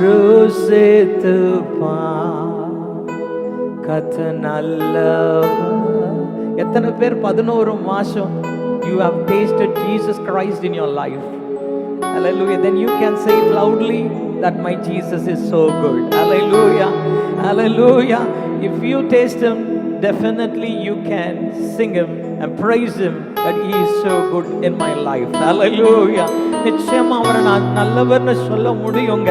ருசித்துப்பா கத்த நல்ல எத்தனை பேர் பதினோரு மாசம் you have tasted Jesus Christ in your life Hallelujah. Then you can say it loudly that my Jesus is so good. Hallelujah. Hallelujah. If you taste Him, definitely you can sing Him and praise Him that He is so good in my life. Hallelujah. நிச்சயமா அவரை நான் நல்லவர்னு சொல்ல முடியுங்க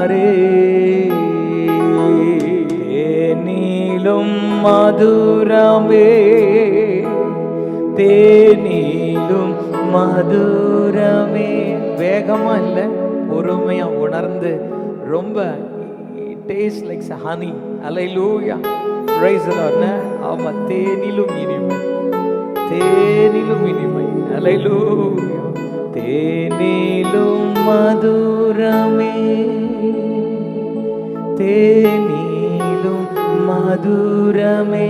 நல்லவரே தேனிலும் மதுரமே. தேனிலும் மதுரமே. வேகமா இல்லை பொறுமையா உணர்ந்து. ரொம்ப taste likes honey hallelujah rice ஆமா தேனிலும் இனிமை. தேனிலும் இனிமை. அலைலூயா தேனிலும் மது தேனிலும் மதுரமே.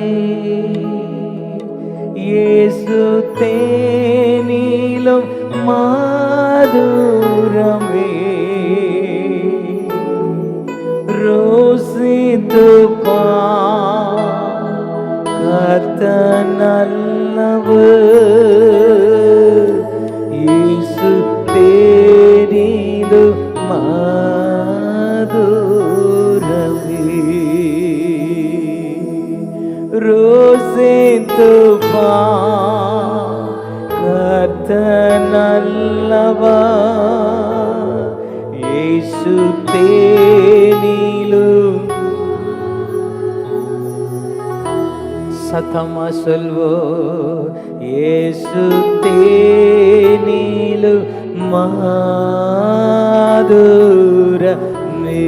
இயேசு தேனிலும் மதுரமே. ரோசித்துப்பா கத்த நல்லவு ரோசே துபா கத்த நல்லவா ஏசு தேனிலு சத்தமா சொல்வோ ஏசு தேனிலு மாதுர நீ